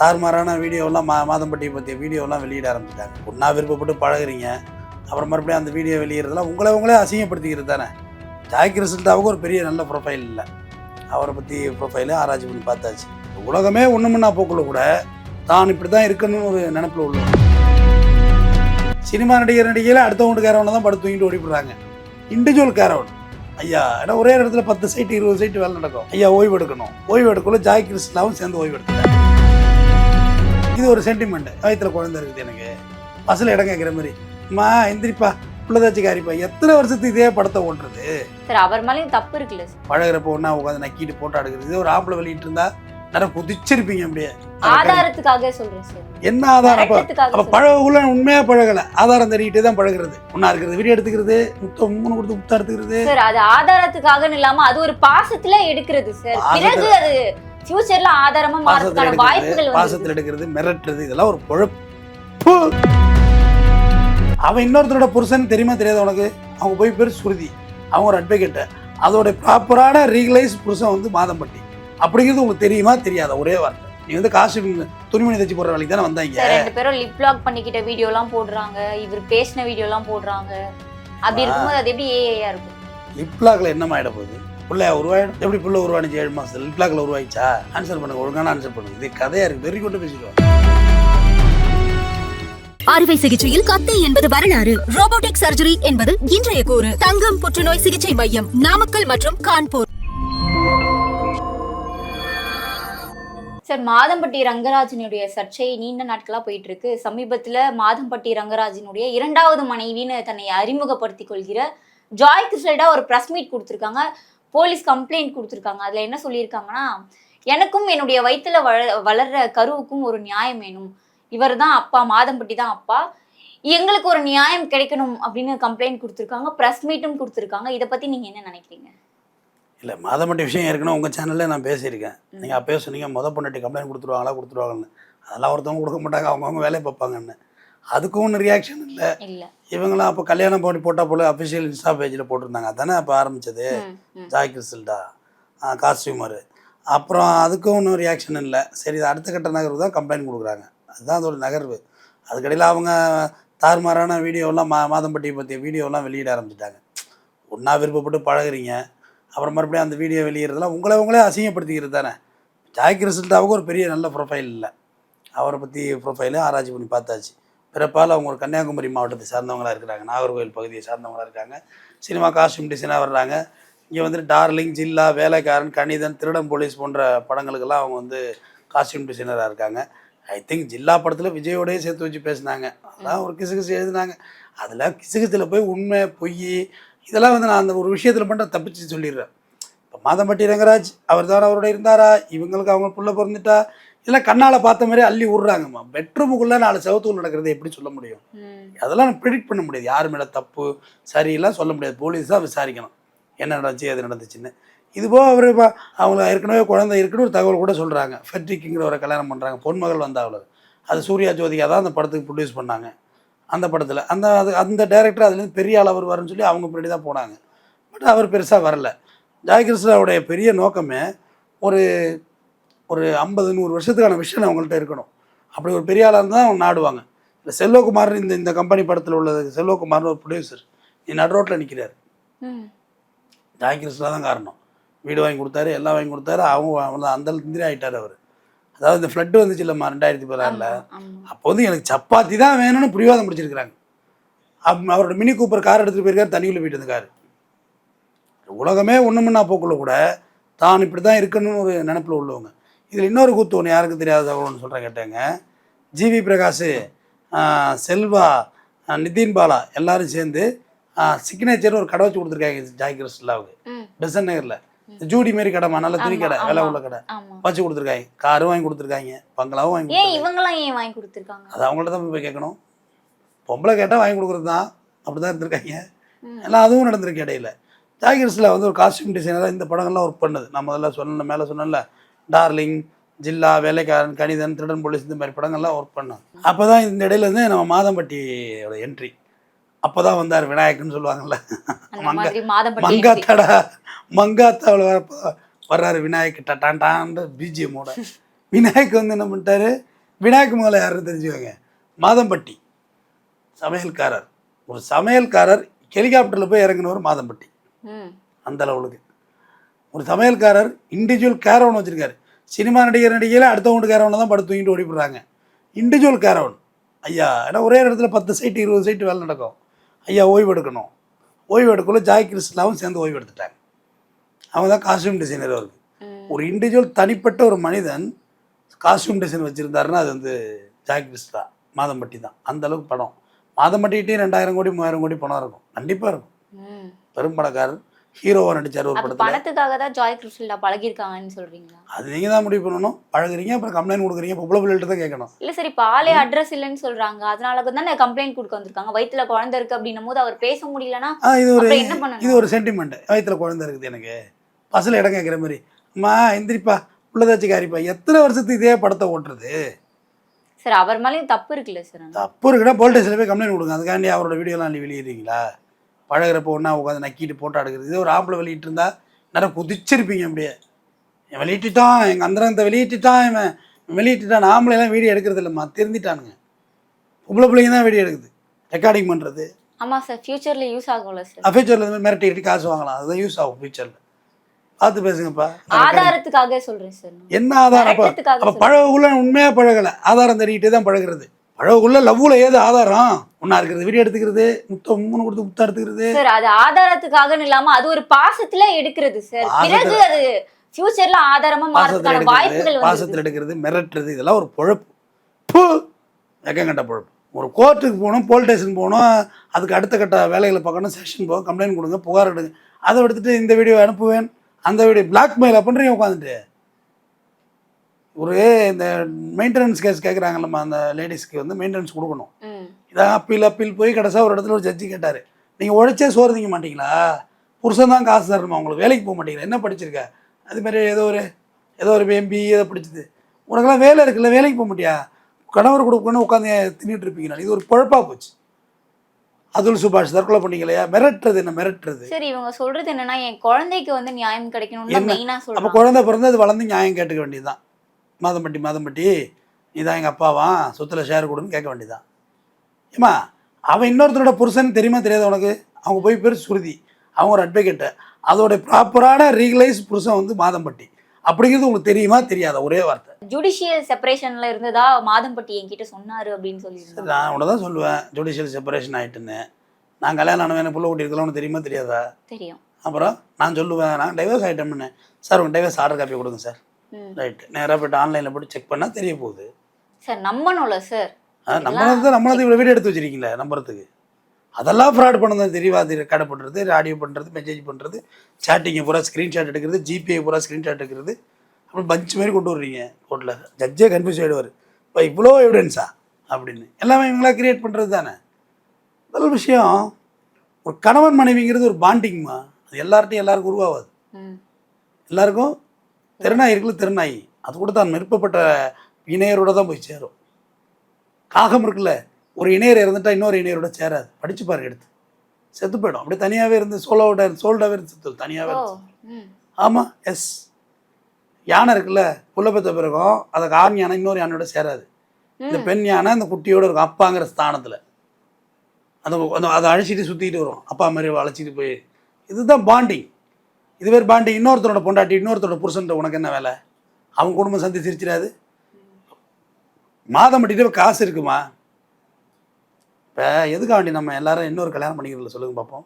தாறுமாறான வீடியோலாம் மா மாதம்பட்டியை பற்றிய வீடியோலாம் வெளியிட ஆரம்பிச்சிட்டாங்க. ஒன்றா விருப்பப்பட்டு பழகுறீங்க. அப்புறம் மறுபடியும் அந்த வீடியோ வெளியிடுறதுலாம் உங்களை உங்களே அசிங்கப்படுத்திக்கிறது தானே. ஜாய் கிறிஸ்டாவுக்கு ஒரு பெரிய நல்ல ப்ரொஃபைல் இல்லை. அவரை பற்றி ப்ரொஃபைலே ஆராய்ச்சி பண்ணி பார்த்தாச்சு. உலகமே ஒன்றுமுன்னா போக்குள்ள கூட தான் இப்படி தான் இருக்கணும்னு ஒரு நினப்பில் உள்ள சினிமா நடிகர் நடிகையில் அடுத்தவங்க கேரவனில் தான் படுத்து தூங்கிட்டு ஓடிப்படுறாங்க இண்டிவிஜுவல் கேரவன் ஐயா ஏன்னா ஒரே இடத்துல பத்து சைட்டு இருபது சைட்டு வேலை நடக்கும். ஐயா ஓய்வு எடுக்கணும். ஓய்வு எடுக்கல ஜாய் கிறிஸ்டாவும் சேர்ந்து ஓய்வு எடுத்துட்டாங்க. இது ஒரு சென்டிமெண்ட் வயிற்றுல குழந்தை இருக்குது எனக்கு. பஸ்ஸில் இடம் கேட்குற மாதிரி. அம்மா எந்திரிப்பா. பிள்ளைதாச்சி காரிப்பா எத்தனை வருஷத்துக்கு இதே படத்தை ஓட்டுறது? சார் அவர் மேலேயும் தப்பு இருக்குல்ல சார் பழகுறப்ப ஒன்றா உட்காந்து நக்கிட்டு போட்டோ எடுக்கிறது. இதே ஒரு ஆம்பளை வெளியிட்டு இருந்தா நேரம் குதிச்சிருப்பீங்க அப்படியே. ஆதாரத்துக்காக சொல்றேன் சார் என்ன ஆதாரம்? அப்போ. பழகுள்ள உண்மையா பழகல. ஆதாரம் தெரியிட்டே தான் பழகுறது. ஒன்றா இருக்கிறது வீடியோ எடுத்துக்கிறது முத்தம் மூணு கொடுத்து முத்தம் எடுத்துக்கிறது. சார் அது ஆதாரத்துக்காகன்னு இல்லாம அது ஒரு பாசத்துல எடுக்கிறது சார் பிறகு அது ஃபியூச்சர்ல ஆதாரமா மாறதுக்கான வாய்ப்புகள் பாசத்தில் எடுக்கிறது மிரட்டுறது இதெல்லாம் ஒரு பொழப்பு. அவன் இன்னொருத்தரோட புருஷன் தெரியுமா தெரியாது உனக்கு? அவங்க போய் பேர் சுருதி அவங்க ஒரு அட்வொகேட்டு அதோட ப்ராப்பரான ரீகலைஸ் புருஷன் வந்து மாதம்பட்டி. அப்படிங்கிறது உங்களுக்கு தெரியுமா தெரியாத? ஒரே வார்த்தை. நீ வந்து காசு துணிமணி தச்சு போடுற வேலைக்கு தானே வந்தாங்க. ரெண்டு பேரும் லிப் லாக் பண்ணிக்கிட்ட வீடியோ எல்லாம் போடுறாங்க. இவர் பேசின வீடியோ எல்லாம் போடுறாங்க. அப்படி இருக்கும்போது அது எப்படி ஏஐயா இருக்கும்? லிப்லாக்ல என்னமா ஆயிட போகுது பிள்ளையா உருவாயிடும் எப்படி பிள்ளை உருவானுச்சு ஏழு மாசத்துல? லிப்லாக்ல உருவாயிச்சா ஆன்சர் பண்ணுங்க ஒழுங்கான ஆன்சர் பண்ணுங்க. இது கதையா இருக்கு வெறி கொண்டு பேசிடுவாங்க அறுவை சிகிச்சையில் கத்தை என்பது வரலாறு. ரோபோட்டிக் சர்ஜரி என்பது இன்றைய கூறு. தங்கம் புற்றுநோய் சிகிச்சை மையம் நாமக்கல் மற்றும் கான்பூர். சார் மாதம்பட்டி ரங்கராஜனுடைய சர்ச்சை நீண்ட நாட்களா போயிட்டு இருக்கு சமீபத்துல மாதம்பட்டி ரங்கராஜனுடைய இரண்டாவது மனைவின்னு தன்னை அறிமுகப்படுத்திக் கொள்கிற ஜாய் கிருஷ்ணா ஒரு பிரஸ் மீட் கொடுத்துருக்காங்க. போலீஸ் கம்ப்ளைண்ட் கொடுத்துருக்காங்க. அதுல என்ன சொல்லியிருக்காங்கன்னா எனக்கும் என்னுடைய வயித்துல வள வளர்ற கருவுக்கும் ஒரு நியாயம் வேணும். இவர் தான் அப்பா மாதம்பட்டி தான் அப்பா. எங்களுக்கு ஒரு நியாயம் கிடைக்கணும் அப்படின்னு கம்ப்ளைண்ட் கொடுத்துருக்காங்க. பிரஸ் மீட்டும் கொடுத்துருக்காங்க. இதை பத்தி நீங்க என்ன நினைக்கிறீங்க? இல்லை மாதம்பட்டி விஷயம் ஏற்கனவே உங்கள் சேனல்ல நான் பேசியிருக்கேன். நீங்கள் அப்பயே சொன்னீங்க முத பொண்ணாட்டி கம்ப்ளைண்ட் கொடுத்துருவாங்களா கொடுத்துருவாங்கன்னு அதெல்லாம் ஒருத்தவங்க கொடுக்க மாட்டாங்க அவங்கவுங்க வேலையை பார்ப்பாங்கன்னு. அதுக்கும் ஒன்றும் ரியாக்ஷன் இல்லை. இவங்களாம் அப்போ கல்யாணம் பண்ணி போட்டால் போல அஃபிஷியல் இன்ஸ்டா பேஜில் போட்டிருந்தாங்க. அதானே அப்போ ம். ஜாய் கிறிஸ்டல்டா? காஸ்டியூமரு. அப்புறம் அதுக்கும் ஒன்றும் ரியாக்ஷன் இல்லை. சரி இது அடுத்த கட்ட நகர்வு தான் கம்ப்ளைண்ட் கொடுக்குறாங்க. அதுதான் அதோட நகர்வு. அதுக்கடையில் அவங்க தாறுமாறான வீடியோலாம் மா மாதம்பட்டியை பற்றிய வீடியோலாம் வெளியிட ஆரம்பிச்சிட்டாங்க. ஒன்றா விருப்பப்பட்டு பழகுறீங்க. அப்புறம் மறுபடியும் அந்த வீடியோ வெளியிடுறதுலாம் உங்களை உங்களே அசிங்கப்படுத்திக்கிறது தானே. ஜாய் கிறிஸ்டல்டாவுக்கு ஒரு பெரிய நல்ல ப்ரொஃபைல் இல்லை. அவரை பற்றி ப்ரொஃபைலு ஆராய்ச்சி பண்ணி பார்த்தாச்சு. பிறப்பால் அவங்க ஒரு கன்னியாகுமரி மாவட்டத்தை சார்ந்தவங்களாக இருக்கிறாங்க. நாகர்கோவில் பகுதியை சார்ந்தவங்களா இருக்காங்க. சினிமா காஸ்டியூம் டிசைனாக வர்றாங்க. இங்கே வந்துட்டு டார்லிங் ஜில்லா வேலைக்காரன் கணிதன் திருடம் போலீஸ் போன்ற படங்களுக்கெல்லாம் அவங்க வந்து காஸ்டியூம் டிசைனராக இருக்காங்க. ஐ திங்க் ஜில்லா படத்தில் விஜயோடய சேர்த்து வச்சு பேசினாங்க. அதெல்லாம் ஒரு கிசுகிசு எழுதினாங்க. அதில் கிசுகிசில் போய் உண்மை பொய் இதெல்லாம் வந்து நான் அந்த ஒரு விஷயத்தில் மட்டும் தப்பிச்சு சொல்லிடுறேன். இப்போ மாதம்பட்டி ரங்கராஜ் அவர் தான் அவரோட இருந்தாரா? இவங்களுக்கு அவங்க புள்ள பிறந்துட்டா? இதெல்லாம் கண்ணால் பார்த்த மாதிரி அள்ளி விட்றாங்கம்மா பெட்ரூமுக்குள்ளே நாலு செவத்துக்குள்ள நடக்கிறத எப்படி சொல்ல முடியும். அதெல்லாம் நான் ப்ரிடிக்ட் பண்ண முடியாது. யார் மேலே தப்பு சரியெல்லாம் சொல்ல முடியாது. போலீஸ் தான் விசாரிக்கணும். என்ன நடந்துச்சு எது நடந்துச்சுன்னு. இதுபோக அவர் அவங்க ஏற்கனவே குழந்தை இருக்குன்னு ஒரு தகவல் கூட சொல்கிறாங்க ஃபெட்ரிக்குங்கிறவரை கல்யாணம் பண்ணுறாங்க பொன்மகள் வந்தா அவளுக்கு அது சூர்யா ஜோதிகா தான் அந்த படத்துக்கு ப்ரொடியூஸ் பண்ணாங்க. அந்த படத்தில். அந்த அது அந்த டேரக்டர் அதுலேருந்து பெரிய ஆள் அவர் வரும்னு சொல்லி அவங்க பின்னாடி தான் போனாங்க. பட் அவர் பெருசாக வரல. ஜெயகிருஷ்ணாவுடைய பெரிய நோக்கமே ஒரு ஒரு ஐம்பது நூறு வருஷத்துக்கான விஷயம் அவங்கள்ட்ட இருக்கணும். அப்படி ஒரு பெரிய ஆளாக இருந்தால் அவங்க நாடுவாங்க. இந்த செல்வகுமார் இந்த இந்த கம்பெனி படத்தில் உள்ளது செல்வகுமார்னு ஒரு ப்ரொடியூசர் நீ நடு ரோட்டில் நிற்கிறார். ஜாய்கிருஷ்ணா தான் காரணம். வீடு வாங்கி கொடுத்தாரு எல்லாம் வாங்கி கொடுத்தாரு அவங்க அவங்க அந்த இந்திரி ஆகிட்டார் அவர். அதாவது இந்த ஃப்ளட்டு வந்துச்சு இல்லைம்மா ரெண்டாயிரத்தி பதினாறில். அப்போ வந்து எனக்கு சப்பாத்தி தான் வேணும்னு பிடிவாதம் பிடிச்சிருக்கிறாங்க. அப் அவரோட மினி கூப்பர் கார் எடுத்துகிட்டு போயிருக்காரு தண்ணிக்குள்ளே போயிட்டு இந்த கார். உலகமே ஒன்றுமுன்னா போக்குள்ள கூட தான் இப்படி தான் இருக்கணும்னு ஒரு நினப்பில் உள்ளவங்க. இதில் இன்னொரு கூத்து ஒன்று யாருக்கும் தெரியாத தகவல்னு சொல்கிறேன் கேட்டேங்க. ஜிவி பிரகாஷ் செல்வா நிதின் பாலா எல்லாரும் சேர்ந்து சிக்னேச்சர் ஒரு கடை வச்சு கொடுத்துருக்காங்க ஜாய் கிறிஸ்டலாவுக்கு ம். பெசன் நகரில். ஜூடி மாரி கடைமா நல்ல துணி கடை. விலை உள்ள கடை. வச்சு கொடுத்துருக்காங்க. காரும் வாங்கி கொடுத்துருக்காங்க பங்களாவும் வாங்கி இவங்கெல்லாம் ஏன் வாங்கி கொடுத்துருக்காங்க? அது அவங்கள்ட்ட தான் போய் கேட்கணும். பொம்பளை கேட்டால் வாங்கி கொடுக்குறது தான். அப்படி தான் இருந்திருக்காங்க. எல்லாம் அதுவும் நடந்திருக்கு இடையில. ஜாகிர்ஸில் வந்து ஒரு காஸ்டியூம் டிசைனராக இந்த படங்கள்லாம் ஒர்க் பண்ணுது. நான் முதல்ல சொன்ன மேலே சொன்னேன்ல. டார்லிங் ஜில்லா வேலைக்காரன் கணிதன் திருடன் போலீஸ் இந்த மாதிரி படங்கள்லாம் ஒர்க் பண்ணோம் அப்போ தான் இந்த இடையில வந்து நம்ம மாதம்பட்டியோட என்ட்ரி அப்போ தான் வந்தார் விநாயகன்னு சொல்லுவாங்கல்ல. மங்காத்தாடா மங்காத்தாவில் வரப்போ வர்றாரு விநாயக் டட்டான்டான் பிஜிஎம்மோட. விநாயக் வந்து என்ன பண்ணிட்டாரு? விநாயக் முதல்ல யாருன்னு தெரிஞ்சுக்கோங்க மாதம்பட்டி. சமையல்காரர். ஒரு சமையல்காரர் ஹெலிகாப்டரில் போய் இறங்கினவர் மாதம்பட்டி. அந்த லெவலுக்கு ஒரு சமையல்காரர் இண்டிவிஜுவல் கேரவன் வச்சுருக்காரு. சினிமா நடிகர் நடிகையில் அடுத்தவங்க கேரவனை தான் படுத்து தூங்கிட்டு ஓடி போடுறாங்க இண்டிவிஜுவல் கேரவன் ஐயா ஏன்னா ஒரே இடத்துல பத்து சைட்டு இருபது சைட்டு வேலை நடக்கும். ஐயா ஓய்வு எடுக்கணும். ஓய்வு எடுக்கக்குள்ள ஜாய் கிறிஸ்லாவும் சேர்ந்து ஓய்வு எடுத்துட்டாங்க. அவங்க தான் காஸ்டியூம் டிசைனர் அவருக்கு. ஒரு இண்டிவிஜுவல் தனிப்பட்ட ஒரு மனிதன் காஸ்டியூம் டிசைன் வச்சுருந்தாருன்னா அது வந்து ஜாய் கிறிஸ்லா மாதம்பட்டி தான். அந்த அளவுக்கு படம். மாதம்பட்டிகிட்டையும் ரெண்டாயிரம் கோடி மூவாயிரம் கோடி பணம் இருக்கும். கண்டிப்பாக இருக்கும். ம். ஹீரோவாக நடிச்சார் ஒரு படத்தில். பணத்துக்காக தான் ஜாய் கிறிஸ்டல்டா பழகிருக்காங்கன்னு சொல்றீங்களா? அது நீங்கள் தான் முடிவு பண்ணணும். பழகுறீங்க அப்புறம் கம்ப்ளைண்ட் கொடுக்குறீங்க பொம்பளை பிள்ளைகிட்ட தான் கேட்கணும். இல்ல சரி பாலே அட்ரஸ் இல்லைன்னு சொல்றாங்க. அதனால தானே கம்ப்ளைண்ட் கொடுக்க வந்திருக்காங்க. வயித்துல குழந்தை இருக்கு அப்படின்னும் போது அவர் பேச முடியலன்னா இது ஒரு என்ன பண்ணணும்? இது ஒரு சென்டிமெண்ட் வயிற்றுல குழந்தை இருக்குது எனக்கு. பஸ்ஸில் இடம் கேட்குற மாதிரி. அம்மா எந்திரிப்பா. உள்ளதாச்சு காரிப்பா எத்தனை வருஷத்துக்கு இதே படத்தை ஓட்டுறது? சார் அவர் மேலேயும் தப்பு இருக்குல்ல சார். தப்பு இருக்குன்னா போலீஸில் போய் கம்ப்ளைண்ட் கொடுங்க. அதுக்காண்டி அவரோட வீடியோலாம் வெளியிடுறீங்களா? பழகுறப்ப ஒன்றா உட்காந்து நக்கிட்டு போட்டோ எடுக்கிறது. இதே ஒரு ஆப்பில் வெளியிட்டு இருந்தா நேரம் குதிச்சிருப்பீங்க அப்படியே. இவன் வெளியிட்டுட்டான் எங்கள் அந்தரங்கத்தை வெளியிட்டுட்டான் இவன். வெளியிட்டுட்டான். ஆம்பளைலாம் வீடியோ எடுக்கிறது இல்லைம்மா திருந்திட்டானுங்க பொம்பளை பிள்ளைங்க தான் வீடியோ எடுக்குது. ரெக்கார்டிங் பண்ணுறது ஆமா சார் ஃபியூச்சர்ல யூஸ் ஆகும்ல சார் ஃபியூச்சரில் இந்த மிரட்டி எடுத்து காசு வாங்கலாம். அதுதான் யூஸ் ஆகும் ஃபியூச்சரில் பார்த்து பேசுங்கப்பா. ஆதாரத்துக்காக சொல்றேன் சார். என்ன ஆதாரம்? அப்போ. பழகுக்குள்ள உண்மையாக பழகலை. ஆதாரம் தெரியிட்டே தான் பழகுறது. பழகுக்குள்ள லவ்வில் ஏது ஆதாரம்? ஒன்றா இருக்கிறது வீடியோ எடுத்துக்கிறது முத்தம் மூணு கொடுத்து முத்தம் எடுத்துக்கிறது. சார் அது ஆதாரத்துக்காகன்னு இல்லாம அது ஒரு பாசத்துல எடுக்கிறது சார் பிறகு அது ஃபியூச்சர்ல ஆதாரமா மாறதுக்கான வாய்ப்புகள் பாசத்தில் எடுக்கிறது மிரட்டுறது இதெல்லாம் ஒரு பொழப்பு. பூ! வெக்கங்கட்ட பொழப்பு. ஒரு கோர்ட்டுக்கு போகணும் போலீஸ் ஸ்டேஷன் போகணும் அதுக்கு அடுத்த கட்ட வேலைகளை பார்க்கணும் செஷன் போக கம்ப்ளைண்ட் கொடுங்க புகார் எடுங்க. அதை எடுத்துட்டு இந்த வீடியோ அனுப்புவேன் அந்த வீடியோ பிளாக்மெயிலாக பண்ணுறீங்க உட்காந்துட்டு ஒரு இந்த மெயின்டெனன்ஸ் கேஸ் கேட்குறாங்கல்லம்மா அந்த லேடிஸ்க்கு வந்து மெயின்டெனன்ஸ் கொடுக்கணும். இதான் அப்பீல் அப்பீல் போய் கடைசியாக ஒரு இடத்துல ஒரு ஜட்ஜி கேட்டார். நீங்கள் உழைச்சே சோறு திங்க மாட்டீங்களா? புருஷன் தான் காசு தரணுமா? உங்களுக்கு வேலைக்கு போக மாட்டீங்களா? என்ன படிச்சிருக்க? அது மாதிரி ஏதோ ஒரு ஏதோ ஒரு எம்பி ஏதோ படிச்சது. உனக்கெல்லாம் வேலை இருக்குல்ல வேலைக்கு போக மாட்டியா? கணவர் கொடுக்கணும் உட்காந்து தின்னுட்டு இருப்பீங்களா? இது ஒரு பொழப்பா போச்சு. அதுல் சுபாஷ் தற்கொலை பண்ணீங்களையா மிரட்டுறது என்ன? மிரட்டுறது. சரி இவங்க சொல்றது என்னன்னா என் குழந்தைக்கு வந்து நியாயம் கிடைக்கணும்னு? மெயினா அப்போ குழந்தை பிறந்து அது வளர்ந்து நியாயம் கேட்டுக்க வேண்டியதுதான். மாதம்பட்டி மாதம்பட்டி இதான் எங்கள் அப்பாவா? சொத்துல ஷேர் கொடுன்னு கேட்க வேண்டியதுதான். ஏம்மா அவன் இன்னொருத்தரோட புருஷன் தெரியுமா தெரியாது உனக்கு? அவங்க போய் பேர் சுருதி அவங்க ஒரு அட்வொகேட்டு அதோட ப்ராப்பரான ரீகலைஸ் புருஷன் வந்து மாதம்பட்டி. அப்படிங்கிறது உங்களுக்கு தெரியுமா தெரியாதா? ஒரே வார்த்தை. ஜுடிஷியல் செப்பரேஷன்ல இருந்ததா மாதம்பட்டி என்கிட்ட சொன்னாரு அப்படின்னு சொல்லி நான் உன்னை தான் சொல்லுவேன். ஜுடிஷியல் செப்பரேஷன் ஆகிட்டுன்னு நான் கல்யாணம் ஆனவன் எனக்கு புள்ள கூட்டி இருக்கலாம் தெரியுமா தெரியாதா? தெரியும். அப்புறம் நான் சொல்லுவேன் நான் டைவர்ஸ் ஆகிட்டோம்னு சார் உங்கள் டைவர்ஸ் ஆர்டர் காப்பி கொடுங்க சார். ரைட். நேராக போய்ட்டு ஆன்லைனில் போட்டு செக் பண்ணால் தெரிய போகுது. சார் நம்பணும்ல சார். நம்மளது தான் நம்மளது இவ்வளோ வீடியோ எடுத்து வச்சிருக்கீங்களே நம்புறதுக்கு. அதெல்லாம் ஃப்ராட் பண்ணது தெரியவா ரெக்கார்டு பண்ணுறது ஆடியோ பண்ணுறது மெசேஜ் பண்ணுறது சேட்டிங்கை பூரா ஸ்க்ரீன்ஷாட் எடுக்கிறது ஜிபே பூரா ஸ்க்ரீன்ஷாட் எடுக்கிறது. அப்புறம் பஞ்ச் மாதிரி கொண்டு வர்றீங்க கோர்ட்டில் ஜட்ஜே கன்ஃபியூஸ் ஆகிடுவார் இப்போ இவ்வளோ எவிடன்ஸா அப்படின்னு. எல்லாமே இவங்களா கிரியேட் பண்ணுறது தானே. முதல் விஷயம் ஒரு கணவன் மனைவிங்கிறது ஒரு பாண்டிங்மா அது எல்லார்ட்டையும் எல்லாருக்கும் உருவாகாது. ம். எல்லாருக்கும் திறனாய் இருக்குல்ல திறனாய்? அது கூட தான் விருப்பப்பட்ட இணையரோட தான் போய் சேரும். காகம் இருக்குல்ல ஒரு இணையர் இருந்துட்டா இன்னொரு இணையரோட சேராது. படிச்சு பாருங்க எடுத்து. செத்து போயிடும். அப்படியே தனியாகவே இருந்து சோலோட சோல்டாகவே இருந்து செத்து தனியாகவே இருந்து. ஆமாம் எஸ். யானை இருக்குல்ல புள்ள பெற்ற பிறகும் அதுக்கு ஆண் யானை இன்னொரு யானையோட சேராது. இந்த. பெண் யானை அந்த குட்டியோட இருக்கும் அப்பாங்கிற ஸ்தானத்தில். அந்த அதை அழைச்சிட்டு சுற்றிட்டு வரும். அப்பா மாதிரி அழைச்சிட்டு போய். இதுதான் பாண்டிங். இது பேர் பாண்டிங் இன்னொருத்தரோட பொண்டாட்டி இன்னொருத்தரோட புருஷன்ட்ட உனக்கு என்ன வேலை? அவங்க குடும்பம் சந்தி சிரிச்சிடாது. மாதம் மட்டிட்டு காசு இருக்குமா? இப்போ எதுக்காண்டி நம்ம எல்லாரும் இன்னொரு கல்யாணம் பண்ணிக்கிறதில்ல சொல்லுங்க பார்ப்போம்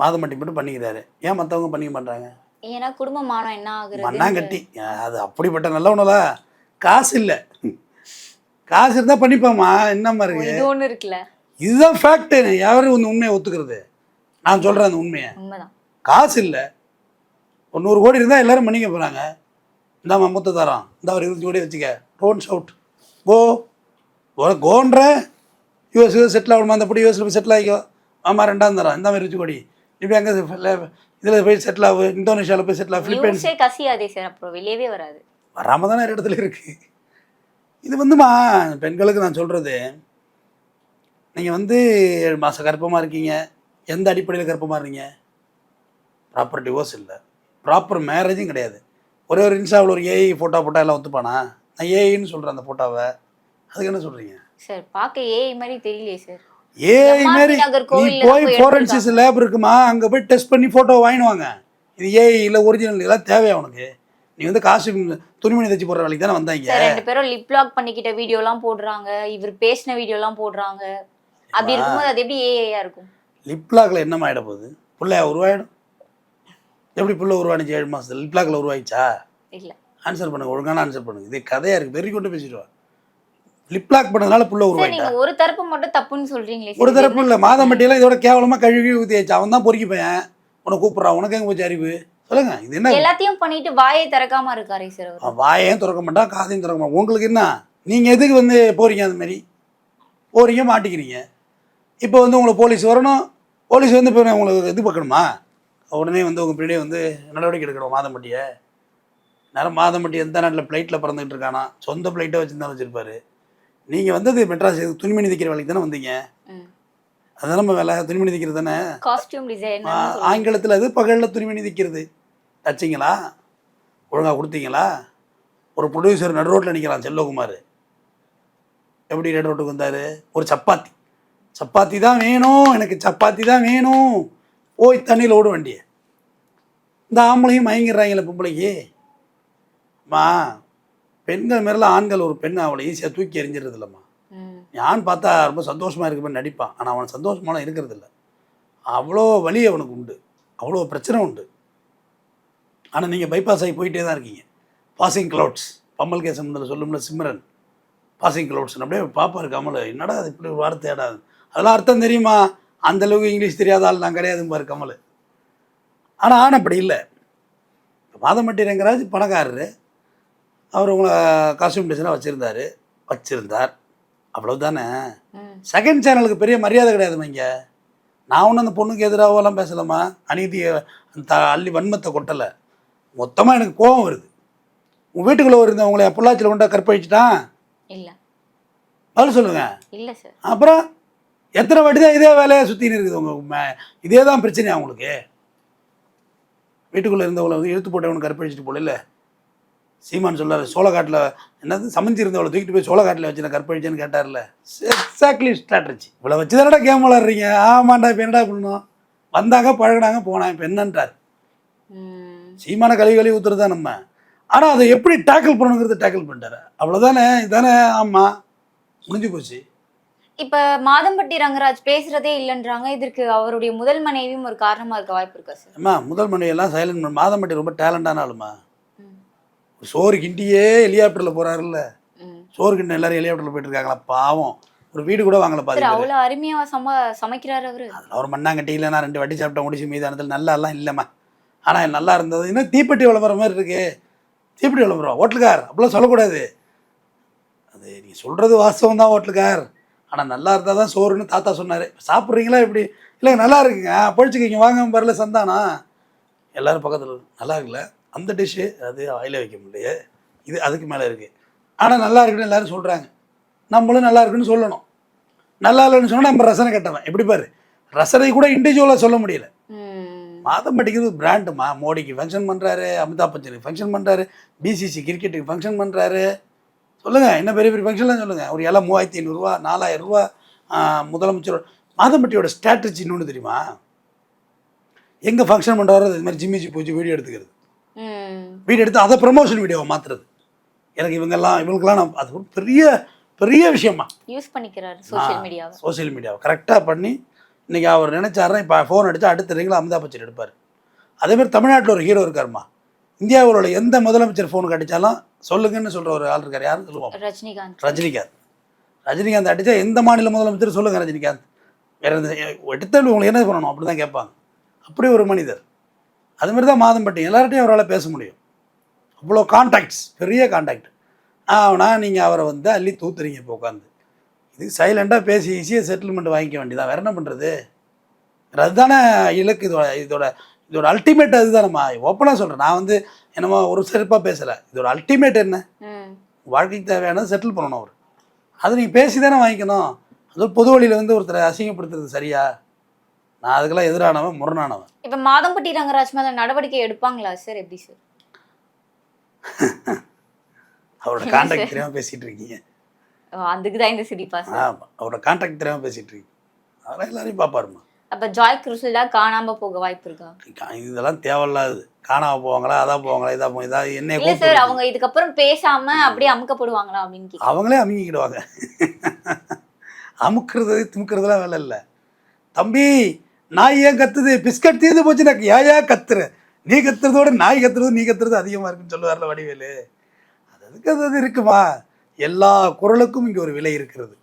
மாதம் மட்டி மட்டும் பண்ணிக்கிறாரு. ஏன் மற்றவங்க பண்ணிக்க மாட்டாங்க ஏன்னா குடும்ப மானம் என்ன ஆகுறது? மண்ணாங்கட்டி. அது அப்படிப்பட்ட நல்லவனல காசு இல்லை. காசு இருந்தால் பண்ணிப்பாம்மா. என்னம்மா இருக்கு இது ஒண்ணு இருக்குல்ல. இதுதான் ஃபேக்ட் யாரும் இந்த உண்மையை ஒத்துக்கிறது? நான் சொல்கிறேன் அந்த உண்மையை. உண்மைதான். காசு இல்லை. ஒரு நூறு கோடி இருந்தால் எல்லாரும் பண்ணிக்க போகிறாங்க இந்தாம்மா மூத்த தரோம் இந்த ஒரு இருபது கோடி வச்சுக்க. டோன் ஷவுட் கோ கோன்ற யூஎஸ் யூஎஸ் செட்டில் ஆகணுமா? அந்த படி யூஎஸில் போய் செட்டில் ஆகிக்கோ. ஆமாம் ரெண்டாம் தரோம் இந்த மாதிரி இருபது கோடி. இப்போ எங்கே இதில் போய் செட்டில் ஆகு. இந்தோனேஷியாவில் போய் செட்டில் ஆகு. பிலிப்பைன்ஸ் நியூஸே கசியாதே சார் அப்புறம் வெளியவே வராது. வராம தானே ஒரு இடத்துல இருக்கு. இது வந்துமா? பெண்களுக்கு நான் சொல்கிறது நீங்கள் வந்து ஏழு மாதம் கர்ப்பமாக இருக்கீங்க. எந்த அடிப்படையில் கர்ப்பமாக இருந்தீங்க ப்ராப்பர் டிவோர்ஸ் இல்லை. ப்ராப்பர் மேரேஜும் கிடையாது. ஒரே ஒரு இன்ஸ்டாவில் ஒரு ஏஐ ஃபோட்டோ போட்டால் எல்லாம் ஒத்துப்பானா? நான் ஏஐன்னு சொல்கிறேன் அந்த ஃபோட்டோவை அதுக்கு என்ன சொல்கிறீங்க சார் பார்க்க ஏஐ மாதிரி தெரியலையே சார் ஏஐ நகர் நீ போய் ஃபோரன்சிஸ் லேப் இருக்குமா? அங்கே போய் டெஸ்ட் பண்ணி ஃபோட்டோ வாங்கிடுவாங்க இது ஏஐ இல்லை ஒரிஜினல் இதெல்லாம் தேவையா உனக்கு? நீ வந்து காசு துணிமணி தைச்சு போடுற வேலைக்கு தானே வந்தாங்க? ரெண்டு பேரும் லிப் லாக் பண்ணிக்கிட்ட வீடியோலாம் போடுறாங்க. இவர் பேசின வீடியோலாம் போடுறாங்க. அப்படி இருக்கும்போது அது எப்படி ஏஐயா இருக்கும்? லிப்லாக்ல என்னமா ஆயிட போகுது பிள்ளையா உருவாயிடும். எப்படி புள்ள உருவானுச்சு ஏழு மாசத்துல? லிப்லாக்ல உருவாயிச்சா இல்ல. ஆன்சர் பண்ணுங்க ஒழுங்கான ஆன்சர் பண்ணுங்க. இது கதையா இருக்கு வெறி கொண்டு பேசிடுவா லிப்லாக் பண்ணதுனால புள்ள உருவாயிட்டா? ஒரு தரப்பு மட்டும் தப்புன்னு சொல்றீங்களே ஒரு. தரப்பு இல்லை மாதம்பட்டியெல்லாம் இதோட கேவலமா கழுவி ஊற்றி வச்சு அவன் தான் பொறுக்கி பையன். உன்னை கூப்பிட்றான் உனக்கு எங்க போச்சு அறிவு? சொல்லுங்க இது என்ன? எல்லாத்தையும் பண்ணிட்டு வாயை திறக்காம இருக்காரே சார் வாயையும் திறக்க மாட்டான் காதையும் திறக்க மாட்டான். உங்களுக்கு என்ன? நீங்க எதுக்கு வந்து போறீங்க அந்த மாதிரி போறீங்க மாட்டிக்கிறீங்க. இப்போ வந்து உங்களை போலீஸ் வரணும். போலீஸ் வந்து இப்போ உங்களுக்கு இது பார்க்கணுமா? உடனே வந்து உங்கள் பின்னாடியே வந்து நடவடிக்கை எடுக்கணும் மாதம்பட்டியை. நேரம் மாதம்பட்டி எந்த நாட்டில் ஃப்ளைட்டில் பறந்துகிட்டு இருக்கானா? சொந்த ஃப்ளைட்டை வச்சுருந்தா வச்சுருப்பாரு. நீங்கள் வந்தது மெட்ராஸ் துணிமணி தைக்கிற வேலைக்கு தானே வந்தீங்க? அதான் நம்ம வேலை துணிமணி தைக்கிறது தானே? ஆங்கிலத்தில் அது பகலில் துணிமணி தைக்கிறது தச்சிங்களா? ஒழுங்காக கொடுத்தீங்களா? ஒரு ப்ரொடியூசர் நடு ரோட்டில் நிற்கிறான் செல்வகுமார் எப்படி நடு ரோட்டுக்கு வந்தார்? ஒரு சப்பாத்தி. சப்பாத்தி தான் வேணும் எனக்கு சப்பாத்தி தான் வேணும். போய் தண்ணியில் ஓட வண்டியை. இந்த ஆம்பளையும் மயங்கிடுறாங்களே பொம்பளைக்கு. அம்மா பெண்கள் மேலாம் ஆண்கள் ஒரு பெண் அவளை ஈஸியாக தூக்கி எறிஞ்சிடுறது இல்லைம்மா ஆண் பார்த்தா ரொம்ப சந்தோஷமாக இருக்க மாதிரி நடிப்பான். ஆனால் அவன் சந்தோஷமாலாம் இருக்கிறது இல்லை அவ்வளோ வலி அவனுக்கு உண்டு. அவ்வளோ பிரச்சனை உண்டு. ஆனால் நீங்கள் பைபாஸ் ஆகி போயிட்டே தான் இருக்கீங்க. பாசிங் க்ளவுட்ஸ் பம்மல் கேசம் சொல்லும்ல சிம்ரன் பாசிங் க்ளவுட்ஸ் அப்படியே பாப்பாரு கமல் என்னடா அது இப்படி ஒரு வார்த்தையாடா அதெல்லாம் அர்த்தம் தெரியுமா? அந்த அளவுக்கு இங்கிலீஷ் தெரியாத ஆள் நான் கிடையாதுன்னு பாரு கமல். ஆனால் ஆண் அப்படி இல்லை. மாதம்பட்டி ரங்கராஜ் பணக்காரரு. அவர் உங்களை காஸ்டியூம் டிசைனாக வச்சுருந்தாரு. வச்சிருந்தார். அவ்வளவுதானே? செகண்ட் சேனலுக்கு பெரிய மரியாதை கிடையாதுமா இங்கே? நான் ஒன்றும் அந்த பொண்ணுக்கு எதிராகலாம் பேசலாமா அநீதியை த அள்ளி வன்மத்தை கொட்டலை. மொத்தமாக எனக்கு கோபம் வருது. உங்கள் வீட்டுக்குள்ளே இருந்தவங்களை பொள்ளாச்சியில் கொண்டா கற்பழிச்சிட்டான்? இல்ல. பதில் சொல்லுங்க. இல்ல சார் அப்புறம்? எத்தனை வாட்டி தான் இதே வேலையை சுற்றின்னு இருக்குது உங்கள் இதே தான் பிரச்சனையா உங்களுக்கு? வீட்டுக்குள்ளே இருந்தவங்களை வந்து இழுத்து போட்டவனுக்கு கற்பழிச்சிட்டு போல இல்லை? சீமான் சொல்லார் சோளக்காட்டில் என்னது சமைஞ்சு இருந்தவளை தூக்கிட்டு போய் சோளக்காட்டில் வச்சு நான் கற்பழிச்சேன்னு கேட்டார்ல. எக்ஸாக்ட்லி ஸ்ட்ராட்டஜி இவ்வளோ வச்சு தானடா கேம் விளாட்றீங்க ஆமாண்டா இப்போ என்னடா பண்ணணும்? வந்தாங்க பழகுனாங்க போனாங்க இப்போ என்னன்றார். சீமான கழுவி கழுவி ஊத்துறது தான் நம்ம? ஆனால் அதை எப்படி டேக்கிள் பண்ணணுங்கிறது டேக்கிள் பண்ணிட்டாரு. அவ்வளோதானே இதானே? ஆமாம் முடிஞ்சு போச்சு. இப்ப மாதம்பட்டி ரங்கராஜ் பேசுறதே இல்லைன்றாங்க. இதற்கு அவருடைய முதல் மனைவியும் ஒரு காரணமா இருக்க வாய்ப்பு இருக்கா சார் அம்மா முதல் மனைவியெல்லாம் சைலண்ட் மாதம்பட்டி ரொம்ப டேலண்டான ஆளுமா. சோறு கிண்டியே ஹெலிகாப்டரில் போகிறாருல்ல ம். சோறு கிண்ட எல்லாரும் ஹெலிகாப்டரில் போயிட்டு இருக்காங்களா? பாவம். ஒரு வீடு கூட வாங்கல சார் பாதி பேர். அவ்வளவு அருமையா சம சமைக்கிறாரு அவரு. அதில் ஒரு மண்ணாங்கட்டியில் நான் ரெண்டு வாட்டி சாப்பிட்டேன் முடிச்சு மீதானத்தில் நல்லாலாம் இல்லைம்மா. ஆனால் நல்லா இருந்தது. இன்னும் தீப்பெட்டி விளம்பரம் மாதிரி இருக்கு. தீப்பெட்டி விளம்பரம். ஹோட்டலுக்கார் அப்படிலாம் சொல்லக்கூடாது. அது நீ சொல்கிறது வாஸ்தவம் தான் ஹோட்டலுக்கார் ஆனால் நல்லா இருந்தால் தான் சோறுன்னு தாத்தா சொன்னார். சாப்பிட்றீங்களா எப்படி? இல்லைங்க நல்லா இருக்குங்க. பொழிச்சுக்கிங்க வாங்க வரல சந்தானா? எல்லாரும் பக்கத்தில் நல்லா இருக்குல்ல? அந்த டிஷ்ஷு அது வாயில வைக்க முடியல. இது அதுக்கு மேலே இருக்குது ஆனால் நல்லா இருக்குன்னு எல்லாரும் சொல்கிறாங்க நம்மளும் நல்லா இருக்குன்னு சொல்லணும். நல்லா இல்லைன்னு சொன்னால் நம்ம ரசனை கட்டவன். எப்படி பாரு? ரசனை கூட இண்டிவிஜுவலாக சொல்ல முடியல. மாதம் படிக்கிறது பிராண்டுமா மோடிக்கு ஃபங்க்ஷன் பண்ணுறாரு அமிதாப் பச்சனுக்கு ஃபங்க்ஷன் பண்ணுறாரு பிசிசி கிரிக்கெட்டுக்கு ஃபங்க்ஷன் பண்ணுறாரு சொல்லுங்கள் என்ன பெரிய பெரிய ஃபங்க்ஷன்லாம் சொல்லுங்கள் ஒரு இலை மூவாயிரத்தி ஐநூறுரூவா நாலாயிரம் ரூபா ஆஹ், முதலமைச்சர் மாதம்பட்டியோட ஸ்ட்ராட்டஜி இன்னொன்று தெரியுமா? எங்கே ஃபங்க்ஷன் பண்ணுறாரோ இது மாதிரி ஜிம்மிஜி பூச்சி வீடியோ எடுத்துக்கிறது. வீடியோ எடுத்து அதை ப்ரமோஷன் வீடியோவை மாற்றுறது எனக்கு இவங்கெல்லாம் இவங்களுக்கெல்லாம் நான் அது ஒரு பெரிய பெரிய விஷயமா. யூஸ் பண்ணிக்கிறாரு சோஷியல் மீடியாவை சோஷியல் மீடியாவை கரெக்டாக பண்ணி இன்றைக்கி அவர் நினைச்சாருன்னா இப்போ ஃபோன் அடித்தா அடுத்த ரிங்கில் அமிதாப் பச்சன் எடுப்பார். அதேமாதிரி தமிழ்நாட்டில் ஒரு ஹீரோ இருக்காருமா. இந்தியாவில் உள்ள எந்த முதலமைச்சர் ஃபோனுக்கு அடித்தாலும் சொல்லுங்கன்னு சொல்கிற ஒரு ஆள் இருக்கார். யாருன்னு சொல்லுவோம். ரஜினிகாந்த். ரஜினிகாந்த். ரஜினிகாந்த் அடித்தா எந்த மாநில முதலமைச்சர் சொல்லுங்க ரஜினிகாந்த். வேறு எடுத்தாலும் உங்களுக்கு என்ன பண்ணணும்? அப்படி தான் கேட்பாங்க. அப்படி ஒரு மனிதர். அதுமாரி தான் மாதம்பட்டி. எல்லார்ட்டையும் அவரால் பேச முடியும். அவ்வளோ கான்டாக்ட்ஸ் பெரிய கான்டாக்ட் ஆனா நீங்கள் அவரை வந்து அள்ளி தூத்துறீங்க இப்போ உட்காந்து இது சைலண்டாக பேசி ஈஸியாக செட்டில்மெண்ட் வாங்கிக்க வேண்டியதான் வேற என்ன பண்ணுறது அதுதானே இலக்கு இதோட இதோட இதோட அல்டிமேட் அதுதானம்மா. ஓப்பனாக சொல்கிறேன் நான் வந்து என்னமோ ஒரு சிறப்பாக பேசலை. இதோட அல்டிமேட் என்ன. வாழ்க்கைக்கு தேவையானது செட்டில் பண்ணணும் அவர். அது நீங்கள் பேசி தானே வாங்கிக்கணும். அது பொது வழியில் வந்து ஒருத்தரை அசிங்கப்படுத்துறது சரியா? நான் அதுக்கெல்லாம் எதிரானவன் முரணானவன். இப்ப மாதம்பட்டி ரங்கராஜ் மேல நடவடிக்கை எடுப்பாங்களா சார்? எப்படி சார்? அவரோட கான்டாக்ட் தெரியாமல் பேசிகிட்டு இருக்கீங்க. அதுக்கு தான் இந்த சிரிப்பா சார். ஆமாம் அவரோட கான்டாக்ட் தெரியாமல் பேசிகிட்டு இருக்கீங்க. அதெல்லாம் எல்லாரையும் பார்ப்பாருமா. அப்ப ஜாய் கிறிஸ்டலா காணாம போக வாய்ப்பு இருக்கா? இதெல்லாம் தேவையில்லாது. காணாம போவாங்களா அதான் போவாங்களா இதா போ இதா என்ன இல்ல சார் அவங்க இதுக்கப்புறம் பேசாம அப்படியே அமுக்கப்படுவாங்களா அப்படின்னு. அவங்களே அமுங்கிக்கிடுவாங்க அமுக்குறது திமுக்கிறதுலாம் வேலை இல்லை. தம்பி நாய் ஏன் கத்துது? பிஸ்கட் தீர்ந்து போச்சு எனக்கு ஏயா கத்துற. நீ கத்துறதோட நாய் கத்துறது நீ கத்துறது அதிகமாக இருக்குன்னு சொல்லுவார்ல வடிவேலு. அது அதுக்கு அது அது இருக்குமா? எல்லா குரலுக்கும் இங்கே ஒரு விலை இருக்கிறது.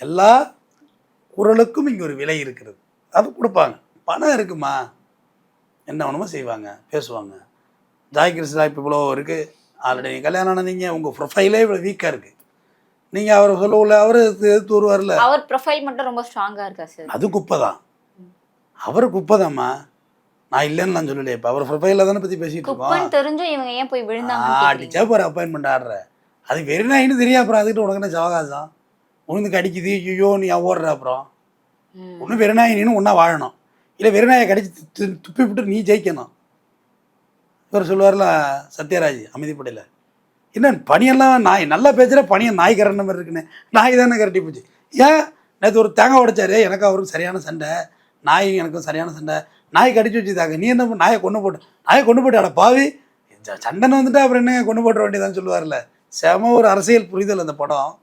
எல்லா குரலுக்கும் இங்கே ஒரு விலை இருக்கிறது அது கொடுப்பாங்க. பணம் இருக்குமா? என்ன வேணுமோ செய்வாங்க பேசுவாங்க. ஜாய் கிருஷ்ணா இப்போ இவ்வளோ இருக்குது ஆல்ரெடி கல்யாணம் ஆனீங்க உங்கள் ப்ரொஃபைலே இவ்வளோ வீக்காக இருக்குது நீங்கள் அவரை சொல்லவுல அவர் எடுத்து வருவார்ல அவர் ப்ரொஃபைல் மட்டும் ரொம்ப ஸ்ட்ராங்கா இருக்கா சார் அது குப்பை தான் அவர் குப்பை தான்மா நான் இல்லைன்னு நான் சொல்லலையே இப்போ அவர் ப்ரொஃபைலில் தானே பற்றி பேசிகிட்டு இருக்கோம். தெரிஞ்சும் இவங்க ஏன் போய் விழுந்தாங்க அடிச்சா போகிற அப்பாயின்மெண்ட் ஆடுற. அது வெறி நாயின்னு தெரியும் அப்புறம் அதுக்கிட்ட உனக்கு என்ன சவகாசம்? உனக்கு அடிக்குது ஐயோ நீ ஓடுற அப்புறம். ஒன்றும் வெறிநாய் நீனும் ஒன்றா வாழணும். இல்லை வெறிநாயை கடிச்சு துப்பி விட்டு நீ ஜெயிக்கணும். இவர் சொல்லுவார்ல சத்யராஜ் அமைதிப்படையில். என்ன பனியெல்லாம் நாய் நல்லா பேசுகிற பனியை நாய் கரண்ட மாதிரி இருக்குன்னு. நாய் தானே கரட்டி போச்சு. ஏன்? நேற்று ஒரு தேங்காய் உடைச்சாரு. எனக்கு அவருக்கு சரியான சண்டை. நாய் எனக்கும் சரியான சண்டை. நாய் கடிச்சு வச்சுதாங்க. நீ என்ன? நாயை கொண்டு போட்டு நாயை கொண்டு போட்டு அட பாவி. சண்டைன்னு வந்துட்டு அப்புறம் என்ன கொண்டு போட்ட வேண்டியதான்னு சொல்லுவார்ல. செம ஒரு அரசியல் புரிதல் அந்த படம்.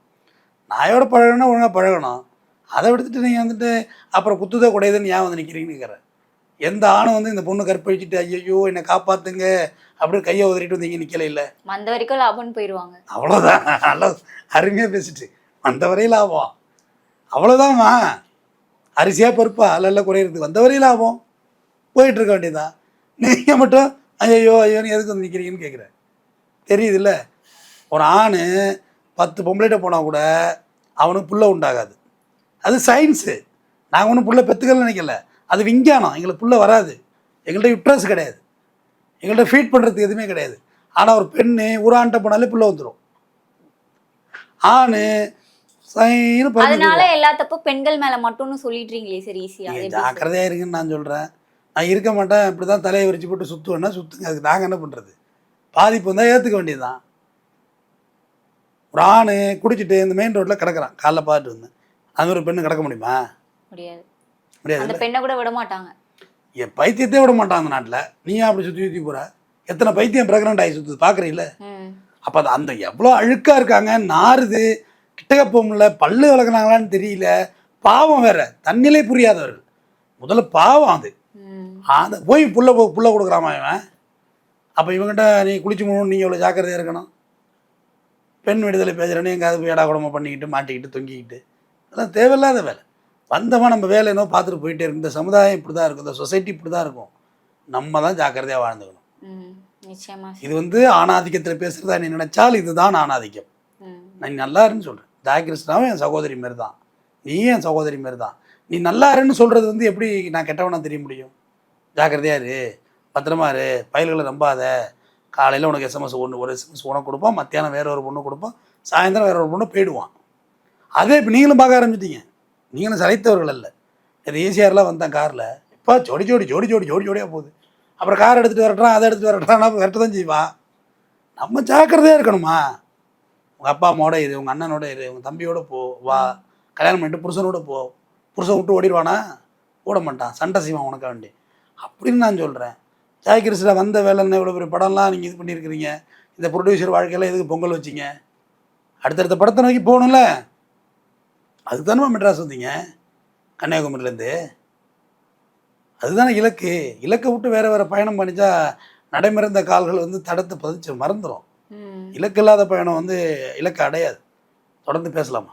நாயோட பழகணும்னா ஒழுங்காக பழகணும். அதை விடுத்துட்டு நீங்கள் வந்துட்டு அப்புறம் குத்துத குடையுதுன்னு ஏன் வந்து நிற்கிறீங்கன்னு எந்த ஆணும் வந்து இந்த பொண்ணு கற்பழிச்சிட்டு ஐயோ என்னை காப்பாத்துங்க அப்படின்னு கையை உதறிட்டு வந்து இங்கே நிற்கல இல்லை? மந்த வரைக்கும் லாபம்னு போயிடுவாங்க அவ்வளோதான் நல்லா அருமையாக பேசிட்டு. அந்த வரையில் லாபம். அவ்வளோதாம்மா அரிசியாக பருப்பா அல்ல குறையிறது. வந்த வரையில் லாபம். போயிட்டு இருக்க வேண்டியதுதான். நீங்கள் மட்டும் ஐயோ ஐயோன்னு எதுக்கு வந்து நிற்கிறீங்கன்னு கேட்குறேன் தெரியுதுல்ல? ஒரு ஆண் பத்து பொம்பளைகிட்ட போனால் கூட அவனுக்கு புள்ள உண்டாகாது. அது சயின்ஸு நாங்கள் ஒன்றும் புள்ள பெற்றுக்கல நினைக்கல. அது விஞ்ஞானம். எங்களுக்கு புள்ள வராது. எங்கள்கிட்ட யுட்ரஸ் கிடையாது. எங்கள்கிட்ட ஃபீட் பண்ணுறதுக்கு எதுவுமே கிடையாது. ஆனால் ஒரு பெண்ணு ஒரு ஆண்ட போனாலே புள்ள வந்துடும் ஆண் அதனால எல்லா தப்பும் பெண்கள் மேல மட்டும்னு சொல்லிடுறீங்களே சார் ஈஸியா ஜாக்கிரதையா இருங்கன்னு நான் சொல்கிறேன் நான் இருக்க மாட்டேன். இப்படி தான் தலையை விரிச்சு போட்டு சுற்றுவேன்னா சுற்றுங்க அதுக்கு நாங்கள் என்ன பண்ணுறது பாதிப்பு வந்தால் ஏற்றுக்க வேண்டியதுதான். ஒரு ஆண் குடிச்சிட்டு இந்த மெயின் ரோட்டில் கிடக்குறான். காலைல பார்த்துட்டு வந்தேன். அது ஒரு பெண்ணு கிடக்க முடியுமா? முடியாது. முடியாது அந்த பெண்ணை கூட விட மாட்டாங்க. என் பைத்தியத்தையே விட மாட்டான் அந்த நாட்டில். நீ ஏன் அப்படி சுற்றி சுற்றி போகிற எத்தனை பைத்தியம் பிரெக்னென்ட் ஆகி சுற்றுது பார்க்குறீல்ல அப்போ அது அந்த எவ்வளோ அழுக்காக இருக்காங்க நாறுது. கிட்டக்க போக முடியல பல்லு விளக்குனாங்களான்னு தெரியல. பாவம் வேற. தண்ணிலே புரியாதவர்கள். முதல்ல பாவம் அது. அந்த போய் புள்ள புள்ள கொடுக்குறாமா இவன்? அப்போ இவங்கிட்ட நீ குளிச்சு முழுவதும் நீங்கள் எவ்வளோ ஜாக்கிரதையாக இருக்கணும்? பெண் விடுதலை பேசுகிறேன்னு எங்கேயாவது போய் ஏடா குடமா பண்ணிக்கிட்டு மாட்டிக்கிட்டு தொங்கிக்கிட்டு. அதெல்லாம் தேவையில்லாத வேலை. வந்தவன் நம்ம வேலை என்னவோ பார்த்துட்டு போயிட்டே இருக்கும். இந்த சமுதாயம் இப்படி தான் இருக்கும். இந்த சொசைட்டி இப்படி தான் இருக்கும். நம்ம தான் ஜாக்கிரதையாக வாழ்ந்துக்கணும். இது வந்து ஆணாதிக்கத்தில் பேசுகிறதா நீ நினைச்சால் இதுதான் ஆணாதிக்கம். நான் நல்லா இருன்னு சொல்கிறேன் ஜாய் கிருஷ்ணாவும் என் சகோதரி மாரி தான் நீ என் சகோதரி மாரி தான் நீ நல்லா இருன்னு சொல்கிறது வந்து எப்படி நான் கெட்டவனா தெரிய முடியும்? ஜாக்கிரதையா இரு. பத்திரமா இரு. பயல்களை நம்பாத. காலையில் உனக்கு எஸ்எம்எஸ் ஒன்று ஒரு எஸ்எம்எஸ் உனக்கு கொடுப்போம் மத்தியானம் வேற ஒரு பொண்ணு கொடுப்போம் சாயந்தரம் வேற ஒரு பொண்ணு போயிடுவான். அதே இப்போ நீங்களும் பார்க்க ஆரம்பிச்சிட்டீங்க. நீங்களும் சளைத்தவர்கள் அல்ல. இது ஈஸியாரெலாம் வந்தேன் காரில். இப்போ ஜோடி ஜோடி ஜோடி ஜோடி ஜோடி ஜோடியாக போகுது. அப்புறம் கார் எடுத்துகிட்டு வரட்டான் அதை எடுத்துகிட்டு வரட்டான் விரட்ட தான் செய்வான் நம்ம ஜாக்கிரதையாக இருக்கணுமா? உங்கள் அப்பா அம்மாவோட இரு உங்கள் அண்ணனோட இரு உங்கள் தம்பியோட போ வா. கல்யாணம் பண்ணிட்டு புருஷனோட போ. புருஷன் விட்டு ஓடிடுவானா? ஓட மாட்டான் சண்டை செய்வான் உனக்கு வேண்டி அப்படின்னு நான் சொல்கிறேன் ஜாய் கிருஷ்ணா வந்த வேலைன்னு இவ்வளோ பெரிய படம்லாம் நீங்கள் இது பண்ணியிருக்கிறீங்க? இந்த ப்ரொடியூசர் வாழ்க்கையில் எதுக்கு பொங்கல் வச்சிங்க? அடுத்தடுத்த படத்தை நோக்கி போகணும்ல. அதுக்கு தானே மெட்ராஸ் வந்தீங்க? கன்னியாகுமரியிலேருந்து. அதுதானே இலக்கு. இலக்கை விட்டு வேறு வேறு பயணம் பண்ணிச்சா நடைமறைந்த கால்கள் வந்து தடத்தை பதிச்சு மறந்துடும் இலக்கு இல்லாத பயணம் வந்து இலக்கை அடையாது. தொடர்ந்து பேசலாமா?